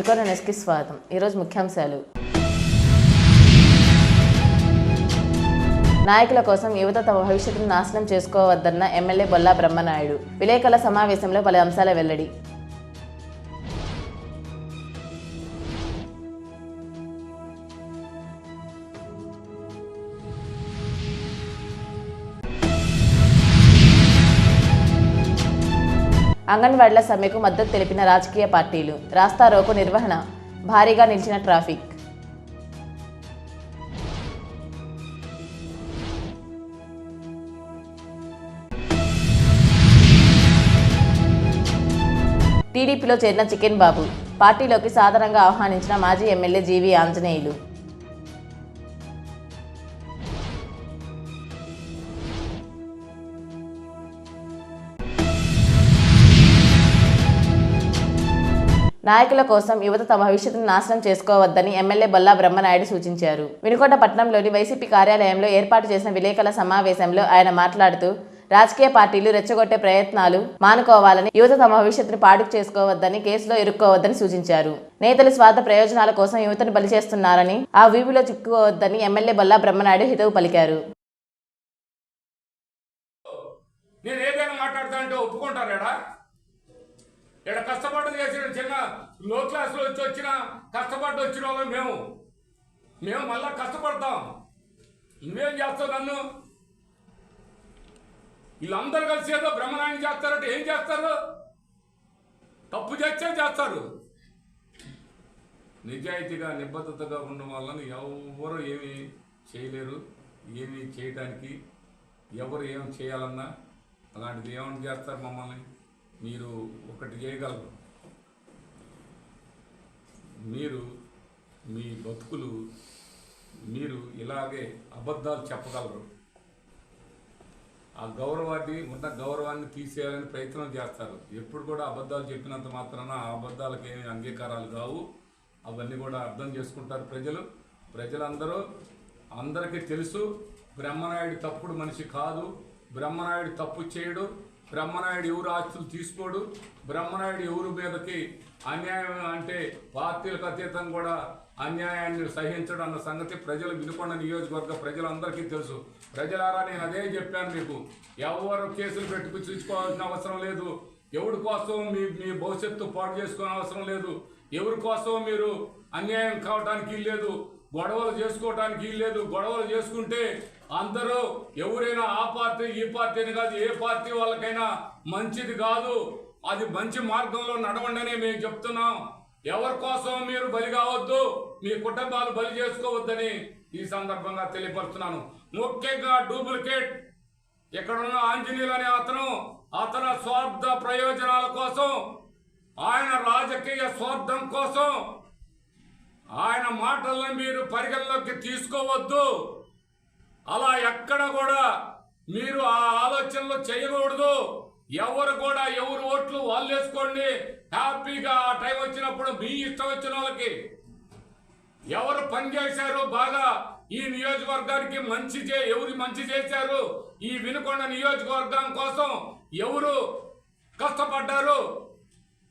వెనుకొండ న్యూస్కి స్వాగతం. ఈరోజు ముఖ్యాంశాలు. నాయకుల కోసం యువత తమ భవిష్యత్తును నాశనం చేసుకోవద్దన్న ఎమ్మెల్యే బొల్లా బ్రహ్మనాయుడు. విలేకరుల సమావేశంలో పలు అంశాల వెల్లడి. అంగన్వాడీల సమ్మెకు మద్దతు తెలిపిన రాజకీయ పార్టీలు రాస్తారోకో నిర్వహణ భారీగా నిలిచిన ట్రాఫిక్. టీడీపీలో చేరిన చికెన్ బాబు పార్టీలోకి సాధారణంగా ఆహ్వానించిన మాజీ ఎమ్మెల్యే జీవీ ఆంజనేయులు. నాయకుల కోసం యువత తమ భవిష్యత్తును నాశనం చేసుకోవద్దని ఎమ్మెల్యే బొల్లా బ్రహ్మనాయుడు సూచించారు. వినుకోట పట్టణంలోని వైసీపీ కార్యాలయంలో ఏర్పాటు చేసిన విలేకరుల సమావేశంలో ఆయన మాట్లాడుతూ రాజకీయ పార్టీలు రెచ్చగొట్టే ప్రయత్నాలు మానుకోవాలని యువత తమ భవిష్యత్తును పాడు చేసుకోవద్దని కేసులో ఇరుక్కోవద్దని సూచించారు. నేతలు స్వార్థ ప్రయోజనాల కోసం యువతను బలి చేస్తున్నారని ఆ వీపులో చిక్కుకోవద్దని ఎమ్మెల్యే బొల్లా బ్రహ్మనాయుడు హితవు పలికారు. నేను ఏదైనా మాట్లాడతా అంటే ఒప్పుకుంటారా ఇక్కడ కష్టపడి చేసిన చిన్న లో క్లాస్లో వచ్చి వచ్చిన కష్టపడి వచ్చిన వాళ్ళం మేము. మేము మళ్ళా కష్టపడతాం. నువ్వేం చేస్తావు నన్ను? వీళ్ళందరూ కలిసి ఏదో బ్రహ్మనాయం చేస్తారంటే ఏం చేస్తారు? తప్పు చేస్తే చేస్తారు. నిజాయితీగా నిబద్ధతగా ఉండడం వలన ఎవరు ఏమి చేయలేరు. ఏమి చేయడానికి ఎవరు ఏం చేయాలన్నా అలాంటిది ఏమని చేస్తారు మమ్మల్ని? మీరు ఒకటి చేయగలరు. మీరు మీ బతుకులు మీరు ఇలాగే అబద్ధాలు చెప్పగలరు. ఆ గౌరవాన్ని ఉన్న గౌరవాన్ని తీసేయాలని ప్రయత్నం చేస్తారు. ఎప్పుడు కూడా అబద్ధాలు చెప్పినంత మాత్రాన ఆ అబద్ధాలకు ఏమి అంగీకారాలు కావు. అవన్నీ కూడా అర్థం చేసుకుంటారు ప్రజలు. ప్రజలందరూ అందరికీ తెలుసు బ్రహ్మనాయుడు తప్పుడు మనిషి కాదు. బ్రహ్మనాయుడు తప్పు చేయడు. బ్రహ్మనాయుడు ఎవరు ఆస్తులు తీసుకోడు? బ్రహ్మనాయుడు ఎవరి మీదకి అన్యాయం అంటే పార్టీలకు అతీతం కూడా అన్యాయాన్ని సహించడం అన్న సంగతి ప్రజలు వినుకొండ నియోజకవర్గ ప్రజలందరికీ తెలుసు. ప్రజలారా నేను అదే చెప్పాను మీకు. ఎవరు కేసులు పెట్టుకు చూసుకోవాల్సిన అవసరం లేదు. ఎవరి కోసం మీ మీ భవిష్యత్తు పాటు చేసుకోవాల్సిన అవసరం లేదు. ఎవరి కోసం మీరు అన్యాయం కావడానికి లేదు గొడవలు చేసుకోవటానికి లేదు గొడవలు చేసుకుంటే అందరూ ఎవరైనా ఆ పార్టీ ఈ పార్టీ అని కాదు ఏ పార్టీ వాళ్ళకైనా మంచిది కాదు. అది మంచి మార్గంలో నడవండి మేము చెప్తున్నాం. ఎవరి కోసం మీరు బలి కావద్దు మీ కుటుంబాలు బలి చేసుకోవద్దని ఈ సందర్భంగా తెలియపరుస్తున్నాను. ముఖ్యంగా డూప్లికేట్. ఎక్కడున్న ఆంజనేయులు అనే అతను అతని స్వార్థ ప్రయోజనాల కోసం ఆయన రాజకీయ స్వార్థం కోసం ఆయన మాటలను మీరు పరిగణలోకి తీసుకోవద్దు. అలా ఎక్కడ కూడా మీరు ఆ ఆలోచనలు చేయకూడదు. ఎవరు కూడా ఎవరు ఓట్లు వాళ్ళు వేసుకోండి. హ్యాపీగా ఆ టైం వచ్చినప్పుడు మీ ఇష్టం వచ్చిన వాళ్ళకి. ఎవరు పని చేశారు బాగా ఈ నియోజకవర్గానికి మంచి చే ఎవరు మంచి చేశారు? ఈ వినుకొండ నియోజకవర్గం కోసం ఎవరు కష్టపడ్డారు?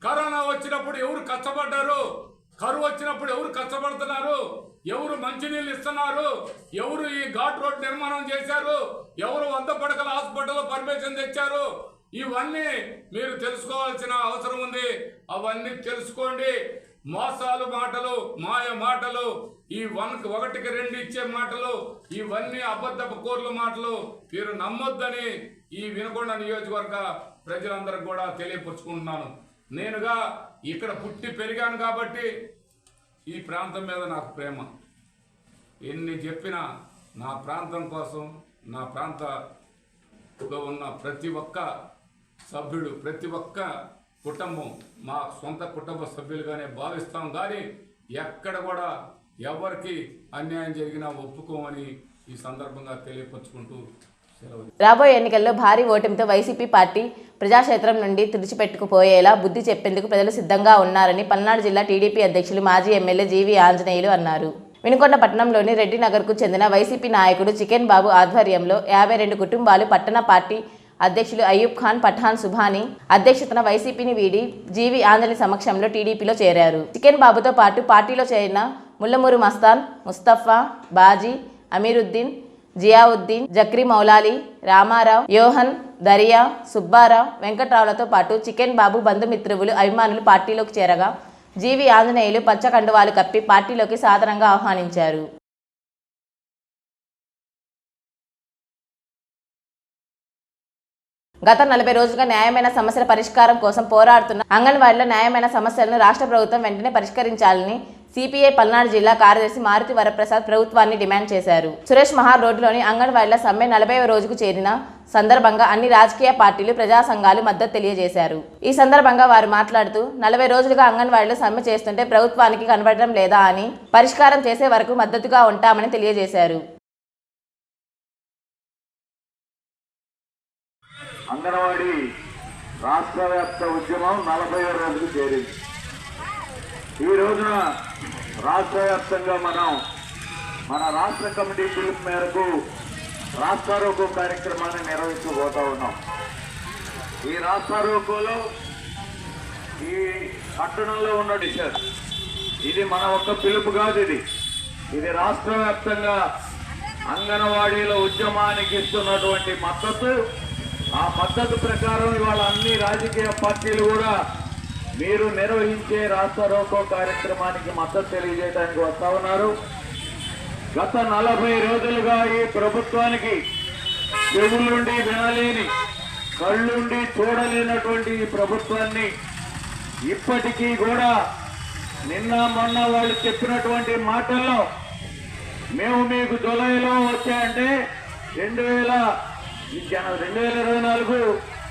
కరోనా వచ్చినప్పుడు ఎవరు కష్టపడ్డారు? కరువు వచ్చినప్పుడు ఎవరు కష్టపడుతున్నారు? ఎవరు మంచినీళ్ళు ఇస్తున్నారు? ఎవరు ఈ ఘాట్ రోడ్ నిర్మాణం చేశారు? ఎవరు వంద పడకల హాస్పిటల్ పర్మిషన్ తెచ్చారు? ఇవన్నీ మీరు తెలుసుకోవాల్సిన అవసరం ఉంది. అవన్నీ తెలుసుకోండి. మోసాలు మాటలు మాయ మాటలు ఈ వన్ ఒకటికి రెండు ఇచ్చే మాటలు ఇవన్నీ అబద్ధపు కోర్లు మాటలు. మీరు నమ్మొద్దని ఈ వినకొండ నియోజకవర్గ ప్రజలందరికీ కూడా తెలియపరుచుకుంటున్నాను. నేనుగా ఇక్కడ పుట్టి పెరిగాను కాబట్టి ఈ ప్రాంతం మీద నాకు ప్రేమ. ఎన్ని చెప్పినా నా ప్రాంతం కోసం నా ప్రాంతంలో ఉన్న ప్రతి ఒక్క సభ్యుడు ప్రతి ఒక్క కుటుంబం మా సొంత కుటుంబ సభ్యులుగానే భావిస్తాం. కానీ ఎక్కడ కూడా ఎవరికి అన్యాయం జరిగినా ఒప్పుకోమని ఈ సందర్భంగా తెలియపరుచుకుంటూ సెలవు. రాబోయే ఎన్నికల్లో భారీ ఓటమితో వైసీపీ పార్టీ ప్రజాక్షేత్రం నుండి తుడిచిపెట్టుకుపోయేలా బుద్ధి చెప్పేందుకు ప్రజలు సిద్ధంగా ఉన్నారని పల్నాడు జిల్లా టీడీపీ అధ్యక్షులు మాజీ ఎమ్మెల్యే జీవీ ఆంజనేయులు అన్నారు. వినుకొండ పట్టణంలోని రెడ్డి నగర్కు చెందిన వైసీపీ నాయకుడు చికెన్ బాబు ఆధ్వర్యంలో యాభై రెండు కుటుంబాలు పట్టణ పార్టీ అధ్యక్షులు అయూబ్ ఖాన్ పఠాన్ సుభాని అధ్యక్షతన వైసీపీని వీడి జీవి ఆంజలి సమక్షంలో టీడీపీలో చేరారు. చికెన్ బాబుతో పాటు పార్టీలో చేరిన ముల్లమూరు మస్తాన్ ముస్తఫా బాజీ అమీరుద్దీన్ జియావుద్దీన్ జక్రీ మౌలాలి రామారావు యోహన్ దరియా సుబ్బారావు వెంకట్రావులతో పాటు చికెన్ బాబు బంధుమిత్రువులు అభిమానులు పార్టీలోకి చేరగా జీవి ఆంజనేయులు పచ్చకండువాలు కప్పి పార్టీలోకి సాధారణంగా ఆహ్వానించారు. గత నలభై రోజులుగా న్యాయమైన సమస్యల పరిష్కారం కోసం పోరాడుతున్న అంగన్వాడీలో న్యాయమైన సమస్యలను రాష్ట్ర ప్రభుత్వం వెంటనే పరిష్కరించాలని సిపిఐ పల్నాడు జిల్లా కార్యదర్శి మారుతి వరప్రసాద్ ప్రభుత్వాన్ని డిమాండ్ చేశారు. సురేష్ మహార్ రోడ్డులోని అంగన్వాడీల సమ్మె నలభై రోజుకు చేరిన సందర్భంగా అన్ని రాజకీయ పార్టీలు ప్రజా సంఘాలు మద్దతు తెలియజేశారు. ఈ సందర్భంగా వారు మాట్లాడుతూ నలభై రోజులుగా అంగన్వాడీలు సమ్మె చేస్తుంటే ప్రభుత్వానికి కనబడడం లేదా అని పరిష్కారం చేసే వరకు మద్దతుగా ఉంటామని తెలియజేశారు. అంగన్వాడీ రాష్ట్ర వ్యాప్త ఉద్యమం నలభై చేరింది. ఈ రోజున రాష్ట్ర వ్యాప్తంగా మనం మన రాష్ట్ర కమిటీ పిలుపు మేరకు రాష్ట్రారోకో కార్యక్రమాన్ని నిర్వహించబోతా ఉన్నాం. ఈ రాష్ట్రారోకోలో ఈ పట్టణంలో ఉన్న డిషర్ ఇది మన ఒక్క పిలుపు కాదు ఇది. ఇది రాష్ట్ర వ్యాప్తంగా అంగన్వాడీల ఉద్యమానికి ఇస్తున్నటువంటి మద్దతు. ఆ మద్దతు ప్రకారం ఇవాళ అన్ని రాజకీయ పార్టీలు కూడా మీరు నిర్వహించే రాష్ట్ర రోకో కార్యక్రమానికి మద్దతు తెలియజేయడానికి వస్తా ఉన్నారు. గత నలభై రోజులుగా ఈ ప్రభుత్వానికి చెవులుండి వినలేని కళ్ళుండి చూడలేనటువంటి ఈ ప్రభుత్వాన్ని ఇప్పటికీ కూడా నిన్న మొన్న వాళ్ళు చెప్పినటువంటి మాటల్లో మేము మీకు జూలైలో వచ్చాయంటే రెండు వేల రెండు వేల ఇరవై నాలుగు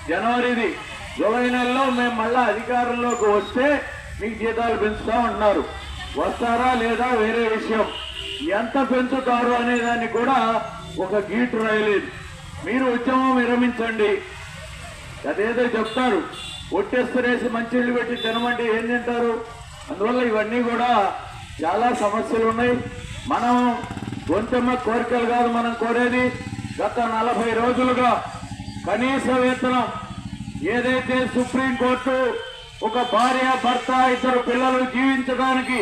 జనవరిది జూలై నెలలో మేము మళ్ళా అధికారంలోకి వస్తే మీకు జీతాలు పెంచుతా ఉన్నారు వస్తారా లేదా వేరే విషయం. ఎంత పెంచుతారు అనే దాన్ని కూడా ఒక గీటు రాయలేదు. మీరు ఉద్యమం విరమించండి. అదేదో చెప్తారు. ఒట్టేస్తరేసి మంచిళ్ళు పెట్టి తినమంటే ఏం తింటారు? అందువల్ల ఇవన్నీ కూడా చాలా సమస్యలు ఉన్నాయి. మనం గొంతెమ్మ కోరికలు కాదు మనం కోరేది గత నలభై రోజులుగా కనీస వేతనం ఏదైతే సుప్రీంకోర్టు ఒక భార్య భర్త ఇద్దరు పిల్లలు జీవించడానికి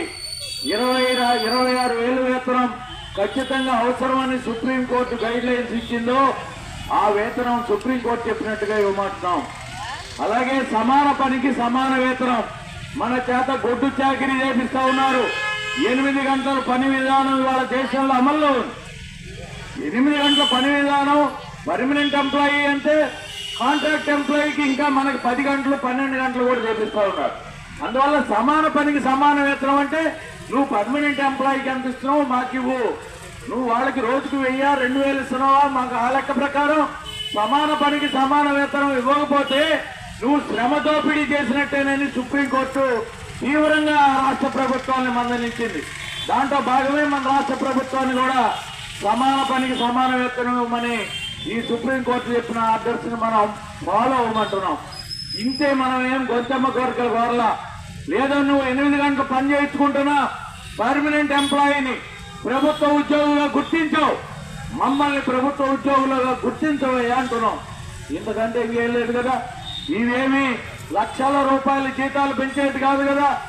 ఇరవై ఇరవై ఆరు వేలు వేతనం ఖచ్చితంగా అవసరమని సుప్రీంకోర్టు గైడ్ లైన్స్ ఇచ్చిందో ఆ వేతనం సుప్రీంకోర్టు చెప్పినట్టుగా ఇవ్వమంటున్నాం. అలాగే సమాన పనికి సమాన వేతనం మన చేత గొడ్డు చాకిరీ చేపిస్తా ఉన్నారు. ఎనిమిది గంటల పని విధానం ఇవాళ దేశంలో అమల్లో ఎనిమిది గంటల పని విధానం పర్మనెంట్ ఎంప్లాయీ అంటే కాంట్రాక్ట్ ఎంప్లాయీకి ఇంకా మనకి పది గంటలు పన్నెండు గంటలు కూడా చేపిస్తూ ఉన్నారు. అందువల్ల సమాన పనికి సమాన వేతనం అంటే నువ్వు పర్మనెంట్ ఎంప్లాయీకి ఎంత ఇస్తున్నావు మాకు ఇవ్వు. నువ్వు వాళ్ళకి రోజుకు వెయ్యా రెండు వేలు ఇస్తున్నావా? మాకు ఆ లెక్క ప్రకారం సమాన పనికి సమాన వేతనం ఇవ్వకపోతే నువ్వు శ్రమ దోపిడీ చేసినట్టేనని సుప్రీంకోర్టు తీవ్రంగా రాష్ట్ర ప్రభుత్వాన్ని మందలించింది. దాంట్లో భాగమే మన రాష్ట్ర ప్రభుత్వాన్ని కూడా సమాన పనికి సమాన వేతనం ఇవ్వమని ఈ సుప్రీంకోర్టు చెప్పిన ఆర్డర్స్ని మనం ఫాలో అవ్వమంటున్నాం. ఇంతే మనం ఏం గొంతమ్మ కోరికలు కోరలా? లేదా నువ్వు ఎనిమిది గంటలు పని చేయించుకుంటున్నా? పర్మనెంట్ ఎంప్లాయీని ప్రభుత్వ ఉద్యోగులుగా గుర్తించవు. మమ్మల్ని ప్రభుత్వ ఉద్యోగులుగా గుర్తించవయ్యా అంటున్నాం. ఇంతకంటే ఇంకేం లేదు కదా? ఇవేమి లక్షల రూపాయల జీతాలు పెంచేది కాదు కదా?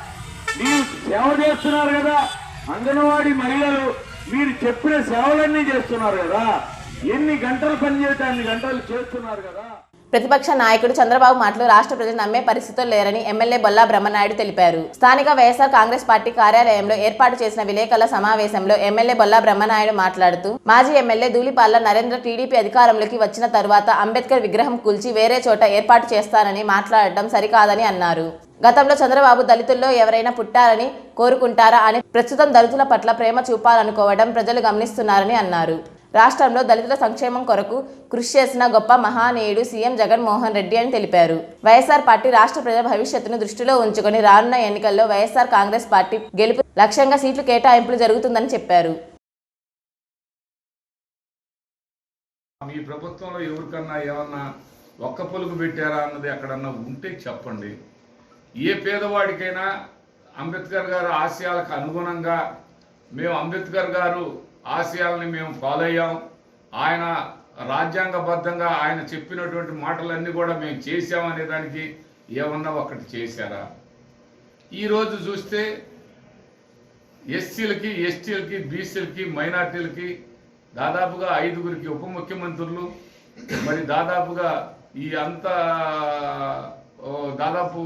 మీరు సేవ చేస్తున్నారు కదా? అంగన్వాడీ మహిళలు మీరు చెప్పిన సేవలన్నీ చేస్తున్నారు కదా? ఎన్ని గంటలు పని అన్ని గంటలు చేస్తున్నారు కదా? ప్రతిపక్ష నాయకుడు చంద్రబాబు మాటలు రాష్ట్ర ప్రజలు నమ్మే పరిస్థితులు లేరని ఎమ్మెల్యే బొల్లా బ్రహ్మనాయుడు తెలిపారు. స్థానిక వైఎస్ఆర్ కాంగ్రెస్ పార్టీ కార్యాలయంలో ఏర్పాటు చేసిన విలేకరుల సమావేశంలో ఎమ్మెల్యే బొల్లా బ్రహ్మనాయుడు మాట్లాడుతూ మాజీ ఎమ్మెల్యే ధూళిపాల్ల నరేంద్ర టీడీపీ అధికారంలోకి వచ్చిన తర్వాత అంబేద్కర్ విగ్రహం కూల్చి వేరే చోట ఏర్పాటు చేస్తానని మాట్లాడటం సరికాదని అన్నారు. గతంలో చంద్రబాబు దళితుల్లో ఎవరైనా పుట్టారని కోరుకుంటారా అని ప్రస్తుతం దళితుల పట్ల ప్రేమ చూపాలనుకోవడం ప్రజలు గమనిస్తున్నారని అన్నారు. రాష్ట్రంలో దళితుల సంక్షేమం కొరకు కృషి చేసిన గొప్ప మహానీయుడు సీఎం జగన్మోహన్ రెడ్డి అని తెలిపారు. వైఎస్ఆర్ పార్టీ రాష్ట్ర ప్రజల భవిష్యత్తును దృష్టిలో ఉంచుకొని రానున్న ఎన్నికల్లో వైఎస్ఆర్ కాంగ్రెస్ పార్టీ గెలుపు లక్ష్యంగా సీట్లు కేటాయింపులు జరుగుతుందని చెప్పారు. మీ ప్రభుత్వంలో ఎవరికన్నా ఏమన్నా ఒక్క పొలుగు పెట్టారా అన్నది ఎక్కడన్నా ఉంటే చెప్పండి. ఏ పేదవాడికైనా అంబేద్కర్ గారు ఆశయాలకు అనుగుణంగా మేము అంబేద్కర్ గారు ఆశయాలని మేము ఫాలో అయ్యాం. ఆయన రాజ్యాంగబద్ధంగా ఆయన చెప్పినటువంటి మాటలన్నీ కూడా మేము చేశామనే దానికి ఏమన్నా ఒకటి చేశారా? ఈరోజు చూస్తే ఎస్సీలకి ఎస్టీలకి బీసీలకి మైనార్టీలకి దాదాపుగా ఐదుగురికి ఉప ముఖ్యమంత్రులు. మరి దాదాపుగా ఈ అంతా దాదాపు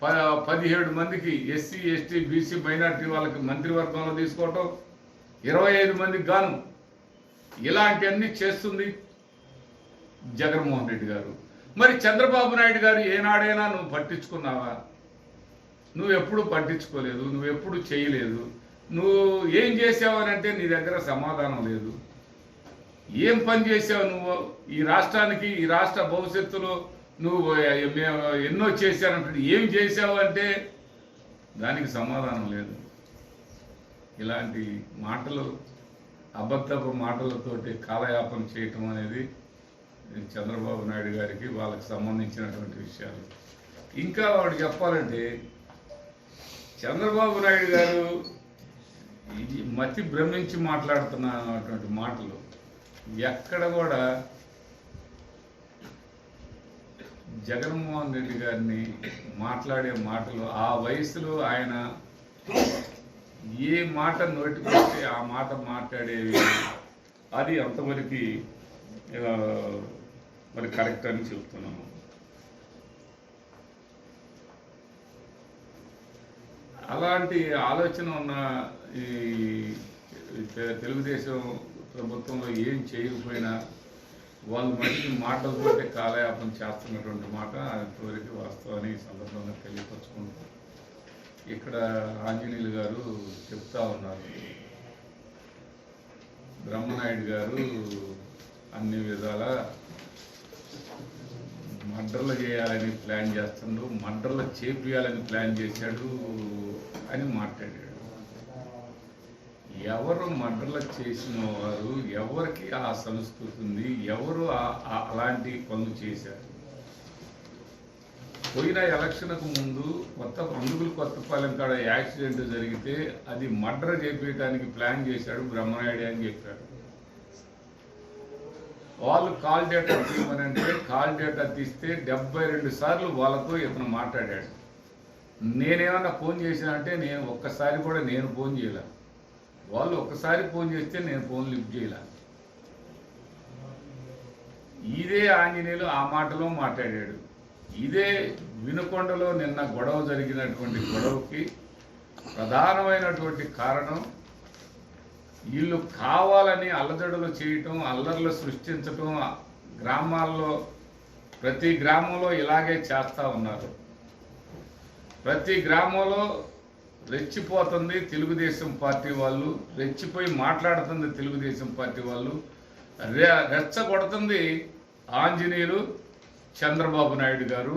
ప పదిహేడు మందికి ఎస్సీ ఎస్టీ బీసీ మైనార్టీ వాళ్ళకి మంత్రివర్గంలో తీసుకోవటం ఇరవై ఐదు మందికి గాను ఇలాంటివన్నీ చేస్తుంది జగన్మోహన్ రెడ్డి గారు. మరి చంద్రబాబు నాయుడు గారు ఏనాడైనా నువ్వు పట్టించుకున్నావా? నువ్వు ఎప్పుడు పట్టించుకోలేదు నువ్వు ఎప్పుడు చేయలేదు నువ్వు ఏం చేసావనంటే నీ దగ్గర సమాధానం లేదు. ఏం పని చేసావు నువ్వు? ఈ రాష్ట్రానికి ఈ రాష్ట్ర భవిష్యత్తులో నువ్వు మేము ఎన్నో చేశానంటే ఏం చేసావు అంటే దానికి సమాధానం లేదు. ఇలాంటి మాటలు అబద్ధపు మాటలతోటి కాలయాపన చేయటం అనేది చంద్రబాబు నాయుడు గారికి వాళ్ళకి సంబంధించినటువంటి విషయాలు. ఇంకా వాడు చెప్పాలంటే చంద్రబాబు నాయుడు గారు ఇది మతి భ్రమించి మాట్లాడుతున్నటువంటి మాటలు ఎక్కడ కూడా జగన్మోహన్ రెడ్డి గారిని మాట్లాడే మాటలు ఆ వయసులో ఆయన ఏ మాట నోటికొస్తే ఆ మాట మాట్లాడేవి అది అంతవరకు మరి కరెక్ట్ అని చెప్తున్నాను అలాంటి ఆలోచన ఉన్న ఈ తెలుగుదేశం ప్రభుత్వంలో ఏం చేయకపోయినా వాళ్ళు మనిషి మాటలతోటే కాలయాపన చేస్తున్నటువంటి మాట అంతవరకు వాస్తవాన్ని ఈ సందర్భంగా తెలియపరచుకుంటాం ఇక్కడ ఆంజనేయులు గారు చెప్తా ఉన్నారు. బ్రహ్మనాయుడు గారు అన్ని విధాల మడ్రలు చేయాలని ప్లాన్ చేస్తుండు మడ్రలు చేపియాలని ప్లాన్ చేశాడు అని మాట్లాడాడు. ఎవరు మడ్రలు చేసిన వారు ఎవరికి ఆ సంస్కృతి ఉంది ఎవరు అలాంటి పనులు చేశారు? పోయిన ఎలక్షన్కు ముందు కొత్త అందుకులు కొత్తపాలెం కాడ యాక్సిడెంట్ జరిగితే అది మర్డర్ చేపించడానికి ప్లాన్ చేశాడు బ్రహ్మనాయుడు అని చెప్పాడు. వాళ్ళు కాల్ డేటా తీయమని అంటే కాల్ డేటా తీస్తే డెబ్బై రెండు సార్లు వాళ్ళతో ఇతను మాట్లాడాడు. నేనేమన్నా ఫోన్ చేసానంటే నేను ఒక్కసారి కూడా నేను ఫోన్ చేయలే. వాళ్ళు ఒక్కసారి ఫోన్ చేస్తే నేను ఫోన్ లిఫ్ట్ చేయలే. ఇదే ఆంజనేయులు ఆ మాటలో మాట్లాడాడు. ఇదే వినుకొండలో నిన్న గొడవ జరిగినటువంటి గొడవకి ప్రధానమైనటువంటి కారణం వీళ్ళు కావాలని అల్లజడులు చేయటం అల్లర్లు సృష్టించటం గ్రామాల్లో ప్రతి గ్రామంలో ఇలాగే చేస్తూ ఉన్నారు. ప్రతి గ్రామంలో రెచ్చిపోతుంది తెలుగుదేశం పార్టీ వాళ్ళు రెచ్చిపోయి మాట్లాడుతుంది తెలుగుదేశం పార్టీ వాళ్ళు రె రెచ్చగొడుతుంది ఆంజనేయులు చంద్రబాబు నాయుడు గారు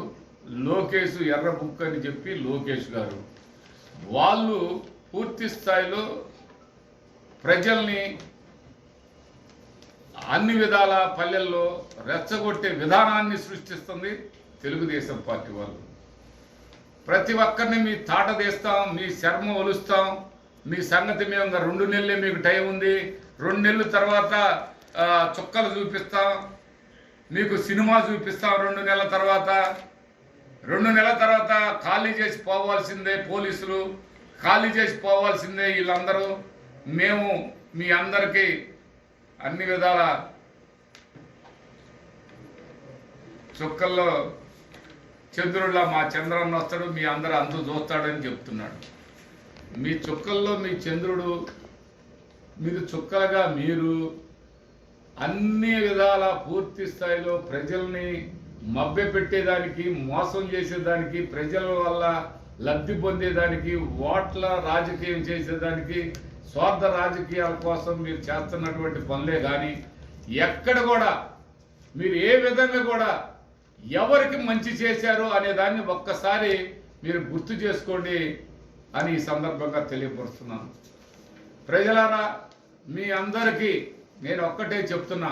లోకేష్ ఎర్ర బుక్ అని చెప్పి లోకేష్ గారు. వాళ్ళు పూర్తి స్థాయిలో ప్రజల్ని అన్ని విధాల పల్లెల్లో రెచ్చగొట్టే విధానాన్ని సృష్టిస్తుంది తెలుగుదేశం పార్టీ వాళ్ళు. ప్రతి ఒక్కరిని మీ తాట తీస్తాం మీ శర్మ ఒలుస్తాం. మీ సంగతి మేము రెండు నెలలే మీకు టైం ఉంది. రెండు నెలల తర్వాత చుక్కలు చూపిస్తాం. మీకు సినిమా చూపిస్తాం రెండు నెలల తర్వాత. రెండు నెలల తర్వాత ఖాళీ చేసి పోవాల్సిందే పోలీసులు ఖాళీ చేసి పోవాల్సిందే వీళ్ళందరూ. మేము మీ అందరికీ అన్ని విధాల చుక్కల్లో చంద్రుడిలా మా చంద్రన్న వస్తాడు మీ అందరు అంతు చూస్తాడని చెప్తున్నాడు. మీ చుక్కల్లో మీ చంద్రుడు మీరు చుక్కలుగా మీరు అన్ని విధాల పూర్తి స్థాయిలో ప్రజల్ని మభ్యపెట్టేదానికి మోసం చేసేదానికి ప్రజల వల్ల లబ్ధి పొందేదానికి ఓట్ల రాజకీయం చేసేదానికి స్వార్థ రాజకీయాల కోసం మీరు చేస్తున్నటువంటి పనులే కానీ ఎక్కడ కూడా మీరు ఏ విధంగా కూడా ఎవరికి మంచి చేశారు అనే దాన్ని ఒక్కసారి మీరు గుర్తు చేసుకోండి అని ఈ సందర్భంగా తెలియపరుస్తున్నాను. ప్రజలారా మీ అందరికీ నేను ఒక్కటే చెప్తున్నా.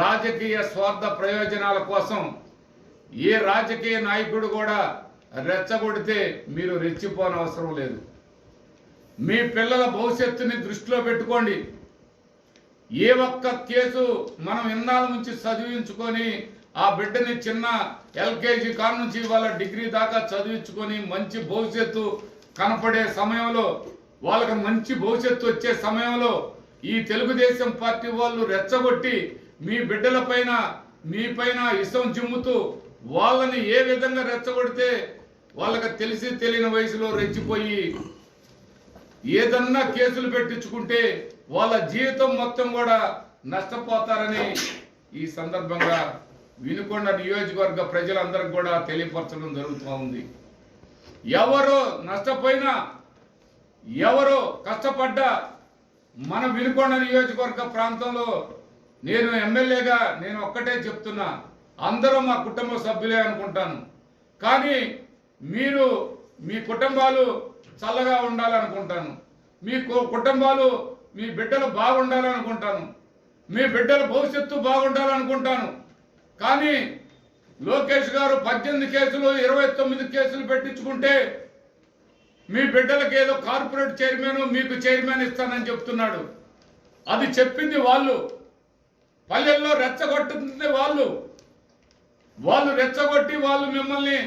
రాజకీయ స్వార్థ ప్రయోజనాల కోసం ఏ రాజకీయ నాయకుడు కూడా రెచ్చగొడితే మీరు రెచ్చిపోనవసరం లేదు. మీ పిల్లల భవిష్యత్తుని దృష్టిలో పెట్టుకోండి. ఏ ఒక్క కేసు మనం ఇన్నాళ్ళ నుంచి చదివించుకొని ఆ బిడ్డని చిన్న ఎల్కేజీ కాడ నుంచి వాళ్ళ డిగ్రీ దాకా చదివించుకొని మంచి భవిష్యత్తు కనపడే సమయంలో వాళ్ళకి మంచి భవిష్యత్తు వచ్చే సమయంలో ఈ తెలుగుదేశం పార్టీ వాళ్ళు రెచ్చగొట్టి మీ బిడ్డల పైన మీ పైన ఇష్టం జిమ్ముతూ వాళ్ళని ఏ విధంగా రెచ్చగొడితే వాళ్ళకి తెలిసి తెలియని వయసులో రెచ్చిపోయి ఏదన్నా కేసులు పెట్టించుకుంటే వాళ్ళ జీవితం మొత్తం కూడా నష్టపోతారని ఈ సందర్భంగా వినుకొండ నియోజకవర్గ ప్రజలందరికి కూడా తెలియపరచడం జరుగుతూ ఉంది. ఎవరో నష్టపోయినా ఎవరో కష్టపడ్డా మన వినుకొండ నియోజకవర్గ ప్రాంతంలో నేను ఎమ్మెల్యేగా నేను ఒక్కటే చెప్తున్నా అందరూ మా కుటుంబ సభ్యులే అనుకుంటాను. కానీ మీరు మీ కుటుంబాలు చల్లగా ఉండాలనుకుంటాను. మీ కుటుంబాలు మీ బిడ్డలు బాగుండాలనుకుంటాను. మీ బిడ్డల భవిష్యత్తు బాగుండాలనుకుంటాను. కానీ లోకేష్ గారు పద్దెనిమిది కేసులు ఇరవై తొమ్మిది కేసులు పెట్టించుకుంటే మీ బిడ్డలకు ఏదో కార్పొరేట్ చైర్మన్ మీకు చైర్మన్ ఇస్తానని చెప్తున్నాడు. అది చెప్పింది వాళ్ళు. పల్లెల్లో రెచ్చగొట్టింది వాళ్ళు. వాళ్ళు రెచ్చగొట్టి వాళ్ళు మిమ్మల్ని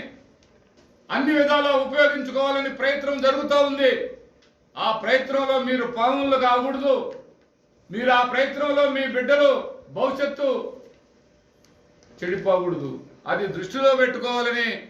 అన్ని విధాలా ఉపయోగించుకోవాలని ప్రయత్నం జరుగుతూ ఉంది. ఆ ప్రయత్నంలో మీరు పాములు కాకూడదు. మీరు ఆ ప్రయత్నంలో మీ బిడ్డలు భవిష్యత్తు చెడిపోకూడదు. అది దృష్టిలో పెట్టుకోవాలని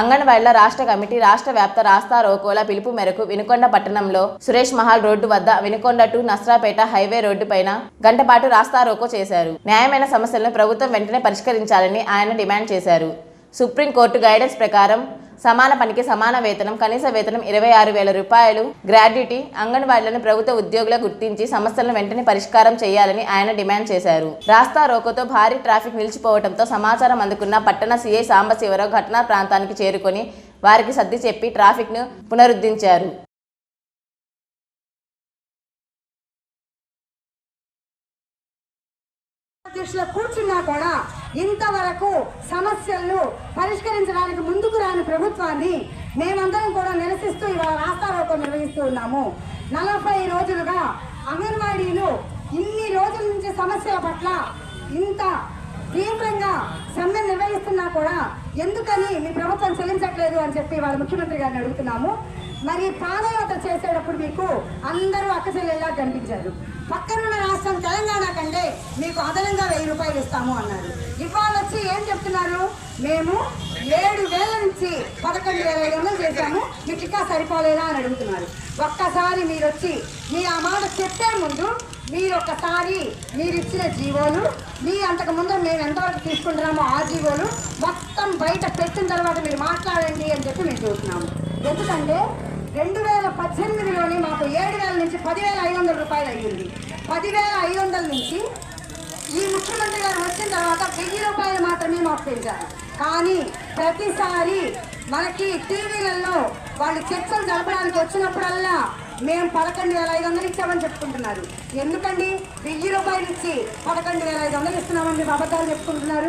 అంగన్వాడీల రాష్ట్ర కమిటీ రాష్ట్ర వ్యాప్త రాస్తా రోకోల పిలుపు మేరకు వినుకొండ పట్టణంలో సురేష్ మహల్ రోడ్డు వద్ద Vinukonda to Nasrapeta highway road పైన గంటపాటు రాస్తా రోకో చేశారు. న్యాయమైన సమస్యలను ప్రభుత్వం వెంటనే పరిష్కరించాలని ఆయన డిమాండ్ చేశారు. సుప్రీంకోర్టు గైడెన్స్ ప్రకారం సమాన పనికి సమాన వేతనం కనీస వేతనం ఇరవై ఆరు వేల రూపాయలు గ్రాడ్యుటీ అంగన్వాడీలను ప్రభుత్వ ఉద్యోగుల గుర్తించి సమస్యలను వెంటనే పరిష్కారం చేయాలని ఆయన డిమాండ్ చేశారు. రాస్తా రోకోతో భారీ ట్రాఫిక్ నిలిచిపోవడంతో సమాచారం అందుకున్న పట్టణ సీఐ సాంబశివరావు ఘటనా ప్రాంతానికి చేరుకొని వారికి సర్ది చెప్పి ట్రాఫిక్ను పునరుద్ధరించారు. కూర్చున్నా కూడా ఇంతవరకు సమస్యలను పరిష్కరించడానికి ముందుకు రాని ప్రభుత్వాన్ని మేమందరం కూడా నిరసిస్తూ ఇవాళ రాస్తారోకం నిర్వహిస్తూ ఉన్నాము. నలభై రోజులుగా అంగన్వాడీలు ఇన్ని రోజుల నుంచి సమస్యల పట్ల ఇంత తీవ్రంగా సమ్మె నిర్వహిస్తున్నా కూడా ఎందుకని మీ ప్రభుత్వం చెల్లించట్లేదు అని చెప్పి వాళ్ళ ముఖ్యమంత్రి గారిని అడుగుతున్నాము. మరి పాదయాత్ర చేసేటప్పుడు మీకు అందరూ అక్కచెల్లెల్లా కనిపించారు. పక్కనున్న రాష్ట్రం తెలంగాణ కంటే మీకు అదనంగా వెయ్యి రూపాయలు ఇస్తాము అన్నారు. ఇవాళ వచ్చి ఏం చెప్తున్నారు? మేము ఏడు వేల నుంచి పదకొండు వేల ఐదు వందలు చేశాము. మీకు ఇంకా సరిపోలేదా అని అడుగుతున్నారు. ఒక్కసారి మీరు వచ్చి మీ ఆ మాట చెప్పే ముందు మీరు ఒకసారి మీరు ఇచ్చిన జీవోలు మీ అంతకు ముందు మేము ఎంతవరకు తీసుకుంటున్నామో ఆ జీవోలు మొత్తం బయట పెట్టిన తర్వాత మీరు మాట్లాడండి అని చెప్పి మేము చూస్తున్నాము ఎందుకంటే రెండు వేల పద్దెనిమిదిలోని మాకు ఏడు వేల నుంచి పదివేల ఐదు వందల రూపాయలు అయ్యింది. పదివేల ఐదు వందల నుంచి ఈ ముఖ్యమంత్రి గారు వచ్చిన తర్వాత వెయ్యి రూపాయలు మాత్రమే మాకు పెంచారు. కానీ ప్రతిసారి మనకి టీవీలలో వాళ్ళు చర్చలు జరపడానికి వచ్చినప్పుడల్లా మేము పదకొండు వేల ఐదు వందలు ఇచ్చామని చెప్పుకుంటున్నారు. ఎందుకండి? వెయ్యి రూపాయలు ఇచ్చి పదకొండు వేల ఐదు వందలు ఇస్తున్నామని మీరు అబద్ధాలు చెప్పుకుంటున్నారు.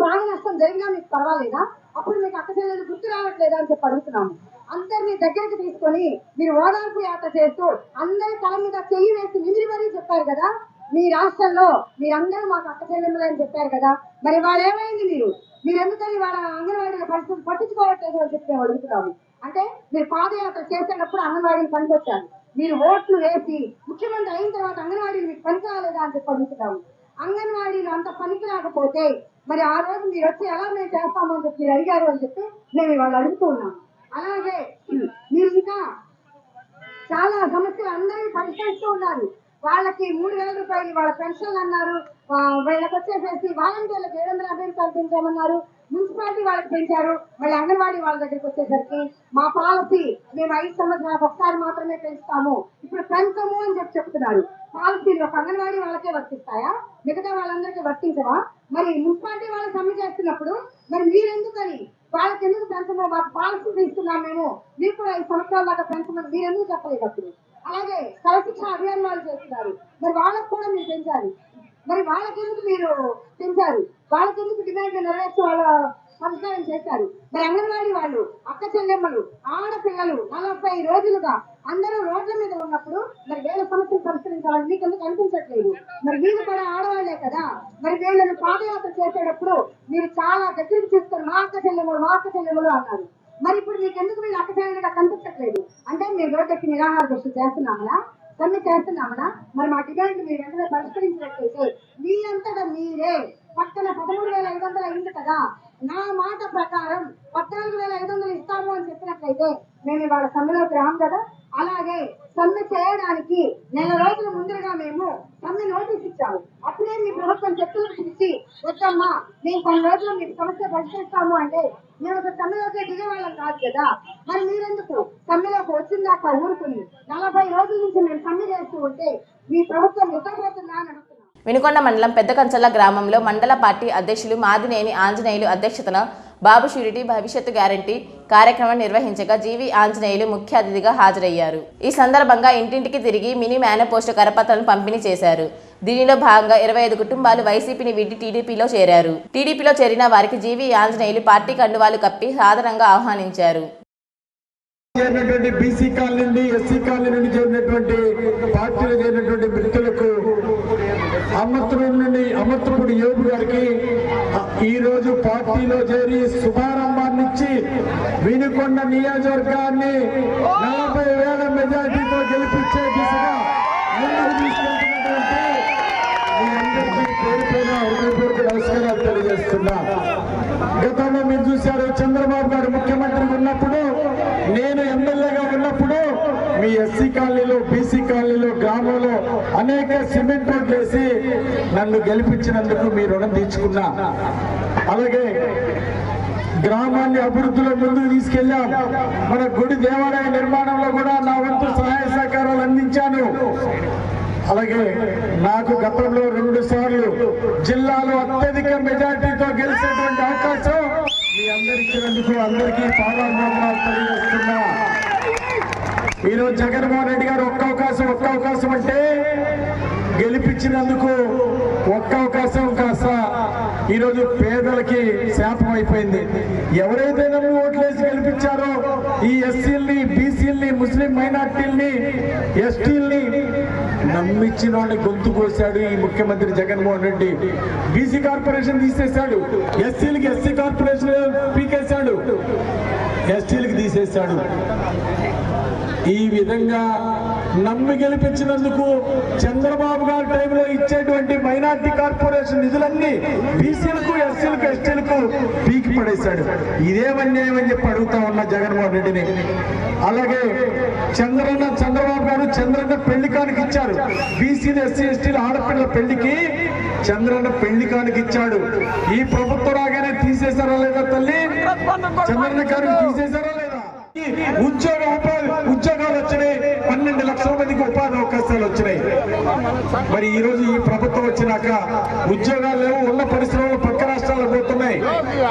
ప్రాణ నష్టం జరిగినా మీకు పర్వాలేదా? అప్పుడు మీకు అక్క చెల్లెలు గుర్తు రావట్లేదా అని చెప్పి అడుగుతున్నాము. అందరినీ దగ్గరికి తీసుకొని మీరు ఓదార్పు యాత్ర చేస్తూ అందరి తల మీద చెయ్యి వేసి నిమిరి మరీ చెప్పారు కదా? మీ రాష్ట్రంలో మీరందరూ మాకు అక్క చెల్లెమ్మలు అని చెప్పారు కదా? మరి వాళ్ళు ఏమైంది మీరు? మీరు ఎందుకని వాళ్ళ అంగన్వాడీల పరిస్థితి పట్టించుకోవట్లేదు అని చెప్పి మేము అడుగుతున్నాము. అంటే మీరు పాదయాత్ర చేసేటప్పుడు అంగన్వాడీని పనికొచ్చారు. మీరు ఓట్లు వేసి ముఖ్యమంత్రి అయిన తర్వాత అంగన్వాడీలు మీకు పనికి రాలేదా అని చెప్పి అడుగుతున్నాము. అంగన్వాడీలు అంత పనికి రాకపోతే మరి ఆ రోజు మీరు వచ్చి ఎలా మేము చేస్తామని చెప్పి మీరు అడిగారు అని చెప్పి మేము ఇవాళ అడుగుతున్నాము అలాగే మీరు ఇంకా చాలా సమస్యలు అందరూ పరిష్కరిస్తూ ఉన్నారు. వాళ్ళకి మూడు వేల రూపాయలు వాళ్ళ పెన్షన్ అన్నారు. వీళ్ళకి వచ్చేసేసి వాలంటీర్లకు ఏడు వందల యాభై రూపాయలు పెంచామన్నారు. మున్సిపాలిటీ వాళ్ళకి పెంచారు. మళ్ళీ అంగన్వాడీ వాళ్ళ దగ్గరికి వచ్చేసరికి మా పాలసీ మేము ఐదు సంవత్సరాలకు ఒకసారి మాత్రమే పెంచుతాము. ఇప్పుడు పెంచము అని చెప్పి చెప్తున్నారు. పాలసీలు ఒక అంగన్వాడీ వాళ్ళకే వర్తిస్తాయా? మిగతా వాళ్ళందరికీ వర్తించవా? మరి మున్సిపాలిటీ వాళ్ళు సమ్మె చేస్తున్నప్పుడు మరి మీరెందుకని వాళ్ళకి ఎందుకు పెంచము? మాకు పాలసీ తీసుకున్నాం మేము. మీకు కూడా ఐదు సంవత్సరాల దాకా పెంచమని మీరు ఎందుకు చెప్పలేదు అప్పుడు? అలాగే సరశిక్షణ అభియాన్ వాళ్ళు చేస్తున్నారు. మరి వాళ్ళకు కూడా మీరు పెంచాలి. మరి వాళ్ళకెందుకు మీరు పెంచారు వాళ్ళకెందుకు డిమాండ్ నెరవేర్చి వాళ్ళ సంస్కారం చేస్తారు మరి అంగన్వాడీ వాళ్ళు అక్క చెల్లెమ్మలు ఆడపిల్లలు నలభై రోజులుగా అందరూ రోడ్ల మీద ఉన్నప్పుడు మరి వేల సమస్యలు పరిష్కరించాలని మీకు ఎందుకు అనిపించట్లేదు? మరి వీళ్ళు కూడా ఆడవాళ్ళే కదా? మరి వీళ్ళని పాదయాత్ర చేసేటప్పుడు మీరు చాలా దగ్గరికి తీసుకొని మా అక్క చెల్లెమ్మలు మా అక్క చెల్లెమ్మలు అన్నారు. మరి ఇప్పుడు మీకు ఎందుకు వీళ్ళు అక్క చెల్లెలుగా కనిపించట్లేదు? అంటే మీరు రోడ్డెక్కి నిరాహార దృష్టి చేస్తున్నామా సమ్మె చేస్తున్నామా మరి మా డిమాండ్ మీరు వెంటనే పరిష్కరించినట్లయితే మీ అంతటా మీరే పక్కన పదమూడు వేల ఐదు వందలు అయింది కదా నా మాట ప్రకారం పద్నాలుగు వేల ఐదు వందలు ఇస్తాము అని చెప్పినట్లయితే మేము ఇవాళ సమ్మెలోకి రాము కదా? అలాగే సమ్మె చేయడానికి నెల రోజుల ముందుగా మేము సమ్మె నోటీస్ ఇచ్చాము. అప్పుడే మీ ప్రభుత్వం చెప్పులు పిలిచి వద్దమ్మా మేము కొన్ని రోజులు మీకు సమస్య పరిష్కరిస్తాము అంటే మేము ఒక సమ్మెలోకి దిగేవాళ్ళం కాదు కదా? మరి మీరెందుకు సమ్మెలోకి వచ్చిందాక ఊరుకుని నలభై రోజుల నుంచి మేము సమ్మె చేస్తూ ఉంటే మీ ప్రభుత్వం నిద్రపోతుందా అని వినుకొండ మండలం పెద్దకంచల్ల గ్రామంలో మండల పార్టీ అధ్యక్షులు మాదినేని ఆంజనేయులు అధ్యక్షతన బాబు షూరిటీ భవిష్యత్తు గ్యారంటీ కార్యక్రమం నిర్వహించగా జీవి ఆంజనేయులు ముఖ్య అతిథిగా హాజరయ్యారు. ఈ సందర్భంగా ఇంటింటికి తిరిగి మినీ మేనిఫెస్టో కరపత్రాలను పంపిణీ చేశారు. దీనిలో భాగంగా ఇరవై ఐదు కుటుంబాలు వైసీపీని వీడి టీడీపీలో చేరారు. టీడీపీలో చేరిన వారికి జీవి ఆంజనేయులు పార్టీ కండువాలు కప్పి సాధారణంగా ఆహ్వానించారు. చేరినటువంటి బీసీ కాలనీ నుండి ఎస్సీ కాలనీ నుండి చేరినటువంటి పార్టీలో చేరినటువంటి మిత్రులకు అమర్తపురం నుండి అమృతపుడి యోగు గారికి ఈరోజు పార్టీలో చేరి శుభారంభాన్ని ఇచ్చి వినుకొండ నియోజకవర్గాన్ని నలభై వేల మెజార్టీతో గెలిపించే దిశగా ముందుకు తీసుకెళ్తున్నటువంటి మీ అందరికీ పేరు పేరు హృదయపూర్వక నమస్కారాలు తెలియజేస్తున్నా. గతంలో చంద్రబాబు గారు ముఖ్యమంత్రి ఉన్నప్పుడు నేను ఎమ్మెల్యేగా ఉన్నప్పుడు మీ ఎస్సీ కాలనీలో బీసీ కాలనీలో గ్రామంలో అనేక సిమెంట్ రోడ్లు వేసి నన్ను గెలిపించినందుకు మీ రుణం తీర్చుకున్నా. అలాగే గ్రామాన్ని అభివృద్ధిలో ముందుకు తీసుకెళ్ళాం. మన గుడి దేవాలయ నిర్మాణంలో కూడా నా వంతు సహాయ సహకారాలు అందించాను. అలాగే నాకు గతంలో రెండు సార్లు జిల్లాలో అత్యధిక మెజార్టీతో గెలిచేటువంటి అవకాశం అందరికి ఇచ్చినందుకు అందరికీ పాదాభివందనాలు తెలియజేస్తున్నా. ఈరోజు జగన్మోహన్ రెడ్డి గారు ఒక్క అవకాశం ఒక్క అవకాశం అంటే గెలిపించినందుకు ఒక్క అవకాశం కాస్త ఈరోజు పేదలకి శాపం అయిపోయింది. ఎవరైతే నన్ను ఓట్లేసి గెలిపించారో ఈ ఎస్సీల్ని బీసీల్ని ముస్లిం మైనార్టీల్ని ఎస్టీల్ని నమ్మించిన వాళ్ళని గొంతు కోసాడు ఈ ముఖ్యమంత్రి జగన్మోహన్ రెడ్డి. బీసీ కార్పొరేషన్ తీసేశాడు. ఎస్సీలకి ఎస్సీ కార్పొరేషన్ పీకేశాడు. ఎస్టీలకి తీసేశాడు. ఈ విధంగా నమ్మి గెలిపించినందుకు చంద్రబాబు గారి టైంలో ఇచ్చేటువంటి మైనార్టీ కార్పొరేషన్ నిధులన్నీ బీసీలకు ఎస్సీలకు ఎస్టీలకు పీకి పడేశాడు. ఇదేమన్యాయం అని చెప్పి అడుగుతా ఉన్న జగన్మోహన్ రెడ్డిని. అలాగే చంద్రన్న చంద్రబాబు గారు చంద్రన్న పెళ్ళి కానికి ఇచ్చారు. బీసీలు ఎస్సీ ఎస్టీలు ఆడపిల్లల పెళ్ళికి చంద్రన్న పెళ్ళి కానికి ఇచ్చాడు. ఈ ప్రభుత్వం రాగానే తీసేశారా లేదా తల్లి? చంద్రన్న గారు తీసేశారా ఉద్యోగ ఉపాధి ఉద్యోగాలు వచ్చినాయి. పన్నెండు లక్షల మందికి ఉపాధి అవకాశాలు వచ్చినాయి. మరి ఈ రోజు ఈ ప్రభుత్వం వచ్చినాక ఉద్యోగాలు లేవు. ఉన్న పరిశ్రమలు పక్క రాష్ట్రాలు పోతున్నాయి.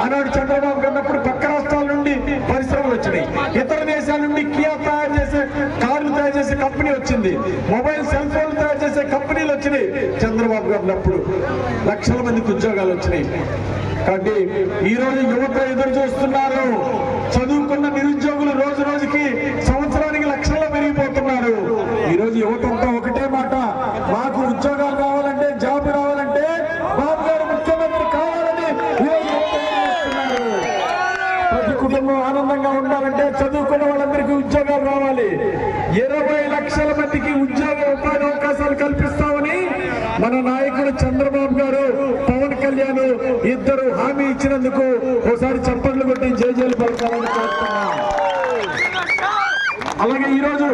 ఆనాడు చంద్రబాబు కన్నప్పుడు పక్క రాష్ట్రాల నుండి పరిశ్రమలు వచ్చినాయి. ఇతర దేశాల నుండి కియా తయారు చేసే కార్లు తయారు చేసే కంపెనీ వచ్చింది. మొబైల్ సెల్ ఫోన్లు తయారు చేసే కంపెనీలు వచ్చినాయి. చంద్రబాబు గారినప్పుడు లక్షల మందికి ఉద్యోగాలు వచ్చినాయి. కాబట్టి ఈ రోజు యువత ఎదురు చూస్తున్నారు. చదువుకున్న నిరుద్యోగులు రోజు రోజుకి సంవత్సరానికి లక్షల్లో పెరిగిపోతున్నారు. ఈ రోజు యువత అంతా ఒకటే మాట మాకు ఉద్యోగాలు కావాలంటే జాబ్ రావాలంటే బాబు గారు ముఖ్యమంత్రి కావాలని ప్రతి కుటుంబం ఆనందంగా ఉండాలంటే చదువుకున్న వాళ్ళందరికీ ఉద్యోగాలు రావాలి. ఇరవై లక్షల మందికి ఉద్యోగ ఉపాధి అవకాశాలు కల్పిస్తామని మన నాయకుడు చంద్రబాబు గారు పవన్ కళ్యాణ్ ఇద్దరు హామీ ఇచ్చినందుకు ఒకసారి చప్పట్లు కొట్టి జేజేలు పలకాలని కోరుతున్నా అలాగే ఈరోజు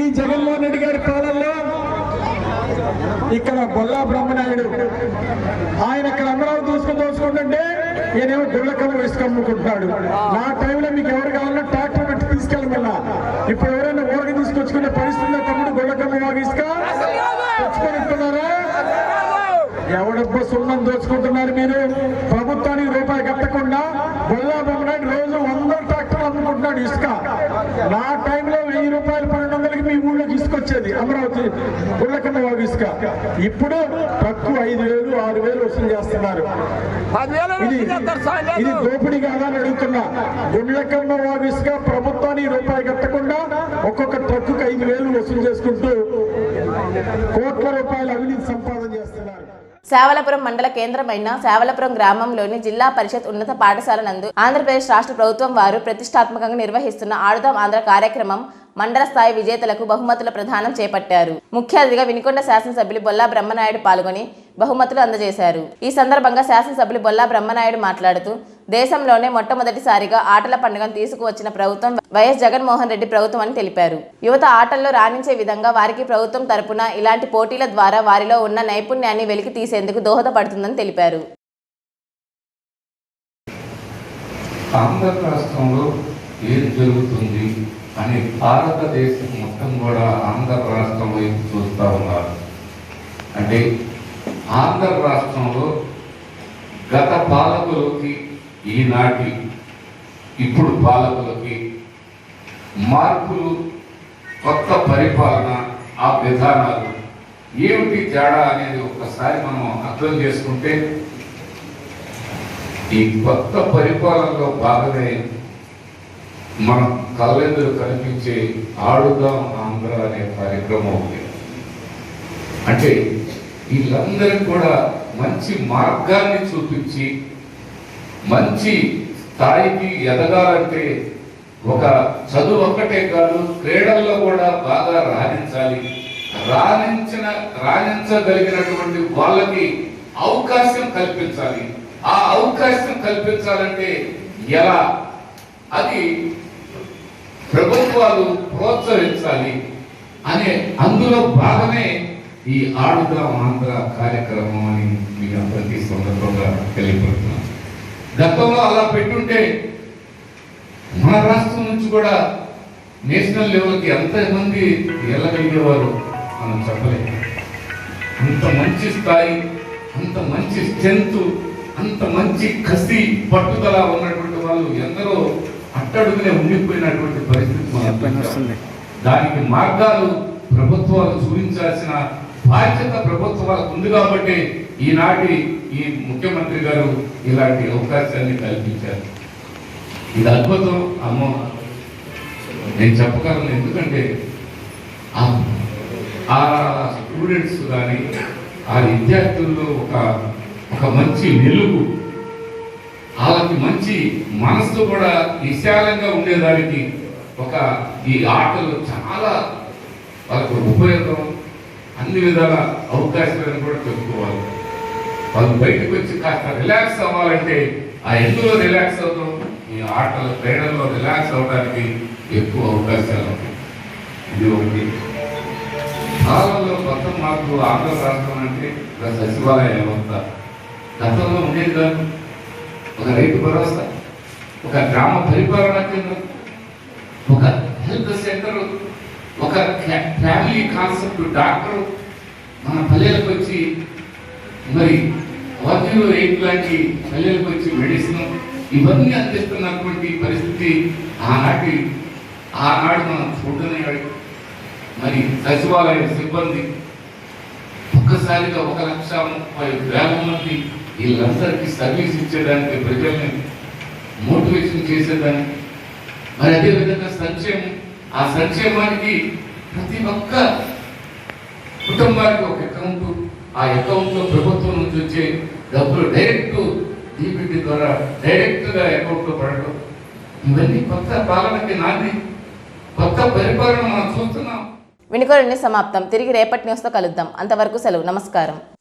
ఈ జగన్మోహన్ రెడ్డి గారి పాలనలో ఇక్కడ బొల్లా బ్రహ్మనాయుడు. ఆయన ఇక్కడ అందరూ దోసుకొని దోసుకుంటుంటే ఈయనేమో గుళ్ళకమ్మ వేసుకమ్ముకుంటున్నాడు నా టైంలో మీకు ఎవరు కావాలన్నా ట్రాక్టర్ పెట్టి తీసుకెళ్ళమన్నా. ఇప్పుడు ఎవరైనా ఊరికి తీసుకొచ్చుకునే పరిస్థితి ఉందా తమ్ముడు గొల్లకమ్మ వాగి ఇసుక? తెచ్చుకొని ఇస్తున్నారా ఎవడబ్బ సున్నం దోచుకుంటున్నారు మీరు? ప్రభుత్వానికి రూపాయి కట్టకుండా బొల్లా బ్రహ్మనాయుడు రోజు వందలు ట్రాక్టర్ అమ్ముకుంటున్నాడు ఇసుక. నా టైంలో వెయ్యి రూపాయలు పన్నెండు వందలకి మీ ఊళ్ళోకి ఇసుకొచ్చేది అమరావతి గుళ్ళకమ్మ వాగు ఇసుక ఇప్పుడు ట్రక్కు ఐదు వేలు ఆరు వేలు వసూలు చేస్తున్నారు. ఇది ఇది దోపిడీ కాదా అని అడుగుతున్నా గుండ్లకమ్మ ఇసుక ప్రభుత్వానికి రూపాయి కట్టకుండా ఒక్కొక్క ట్రక్కుకు ఐదు వేలు వసూలు చేసుకుంటూ కోట్ల రూపాయల అవినీతి సంపాదన సేవలపురం మండల కేంద్రమైన సేవలపురం గ్రామంలోని జిల్లా పరిషత్ ఉన్నత పాఠశాల నందు ఆంధ్రప్రదేశ్ రాష్ట్ర ప్రభుత్వం వారు ప్రతిష్టాత్మకంగా నిర్వహిస్తున్న ఆడుదాం ఆంధ్ర కార్యక్రమం మండల స్థాయి విజేతలకు బహుమతుల ప్రదానం చేపట్టారు. ముఖ్య అతిథిగా వినుకొండ శాసనసభ్యులు బొల్లా బ్రహ్మనాయుడు పాల్గొని బహుమతులు అందజేశారు. ఈ సందర్భంగా శాసనసభ్యులు బొల్లా బ్రహ్మనాయుడు మాట్లాడుతూ దేశంలోనే మొట్టమొదటిసారిగా ఆటల పండుగను తీసుకువచ్చిన ప్రభుత్వం వైఎస్ జగన్మోహన్ రెడ్డి ప్రభుత్వం అని తెలిపారు. యువత ఆటల్లో రాణించే విధంగా వారికి ప్రభుత్వం తరపున ఇలాంటి పోటీల ద్వారా వారిలో ఉన్న నైపుణ్యాన్ని వెలికి తీసేందుకు దోహదపడుతుందని తెలిపారు. ఆంధ్ర రాష్ట్రంలో ఏం జరుగుతుంది అని భారతదేశం మొత్తం కూడా ఆంధ్ర రాష్ట్రం వైపు చూస్తూ ఉన్నారు. అంటే ఆంధ్ర రాష్ట్రంలో గత పాలకులకి ఈనాటి ఇప్పుడు పాలకులకి మార్పులు కొత్త పరిపాలన ఆ విధానాలు ఏమిటి తేడా అనేది ఒక్కసారి మనం అర్థం చేసుకుంటే ఈ కొత్త పరిపాలనలో భాగమే మనం కళ్ళెందులు కనిపించే ఆడుదాం ఆంధ్ర అనే కార్యక్రమం ఉంది అంటే వీళ్ళందరికీ కూడా మంచి మార్గాన్ని చూపించి మంచి స్థాయికి ఎదగాలంటే ఒక చదువు ఒక్కటే కాదు క్రీడల్లో కూడా బాగా రాణించాలి. రాణించిన రాణించగలిగినటువంటి వాళ్ళకి అవకాశం కల్పించాలి. ఆ అవకాశం కల్పించాలంటే ఎలా? అది ప్రభుత్వాలు ప్రోత్సహించాలి అనే అందులో భాగమే ఈ ఆడుదాం ఆంధ్ర కార్యక్రమం అని మీ అందరికీ సందర్భంగా తెలియపడుతున్నాను గతంలో అలా పెట్టుంటే మన రాష్ట్రం నుంచి కూడా నేషనల్ లెవెల్కి ఎంతమంది వెళ్ళగలిగేవారు మనం చెప్పలేము అంత మంచి స్థాయి అంత మంచి స్ట్రెంత్ అంత మంచి కసి పట్టుదల ఉన్నటువంటి వాళ్ళు ఎందరో అట్టడుగునే ఉండిపోయినటువంటి పరిస్థితి. దానికి మార్గాలు ప్రభుత్వాలు చూపించాల్సిన బాధ్యత ప్రభుత్వాలకు ఉంది కాబట్టి ఈనాటి ఈ ముఖ్యమంత్రి గారు ఇలాంటి అవకాశాన్ని కల్పించారు. ఇది అద్భుతం. అమ్మో. నేను చెప్పగలను ఎందుకంటే ఆ- ఆ స్టూడెంట్స్ కానీ ఆ విద్యార్థుల్లో ఒక ఒక మంచి వెలుగు వాళ్ళకి మంచి మనసు కూడా విశాలంగా ఉండేదానికి ఒక ఈ ఆటలు చాలా వాళ్ళకు ఉపయోగం. అన్ని విధాల అవకాశాలను కూడా చెప్పుకోవాలి వాళ్ళు బయటకు వచ్చి కాస్త రిలాక్స్ అవ్వాలంటే ఆ ఎందులో రిలాక్స్ అవుతాం? ఈ ఆటల క్రీడల్లో రిలాక్స్ అవ్వడానికి ఎక్కువ అవకాశాలు ఇది ఒకటి. కాలంలో కొత్త మార్పు ఆంధ్ర రాష్ట్రం అంటే ఒక సచివాలయ వ్యవస్థ గతంలో ఉండేది కాదు. ఒక రైతు భరోసా ఒక గ్రామ పరిపాలన కేంద్రం ఒక హెల్త్ సెంటర్ ఒక ఫ్యా- ఫ్యామిలీ కాన్సెప్ట్ డాక్టర్ మన పల్లెలకు వచ్చి మరి వర్జులు ఎయిట్ లాంటి పల్లెలకు వచ్చి మెడిసిన్ ఇవన్నీ అందిస్తున్నటువంటి పరిస్థితి ఆనాటి ఆనాడు మనం చూడనే మరి సచివాలయ సిబ్బంది ఒక్కసారిగా ఒక లక్ష ముప్పై వేల మంది వీళ్ళందరికీ సర్వీస్ ఇచ్చేదానికి ప్రజల్ని మోటివేషన్ చేసేదానికి మరి అదే విధంగా సంక్షేమం ఆ సంక్షేమానికి ప్రతి ఒక్క కుటుంబానికి ఒక అకౌంట్ ఆ అకౌంట్లో ప్రభుత్వం నుంచి వచ్చే డబ్బులు డైరెక్ట్ డీబీటీ ద్వారా డైరెక్ట్గా అకౌంట్లో పడటం. ఇవన్నీ కొత్త పాలనకి నాంది. కొత్త పరిపాలన మనం చూస్తున్నాం. వినుకొండ సమాప్తం. తిరిగి రేపటి న్యూస్తో కలుద్దాం. అంతవరకు సెలవు. నమస్కారం.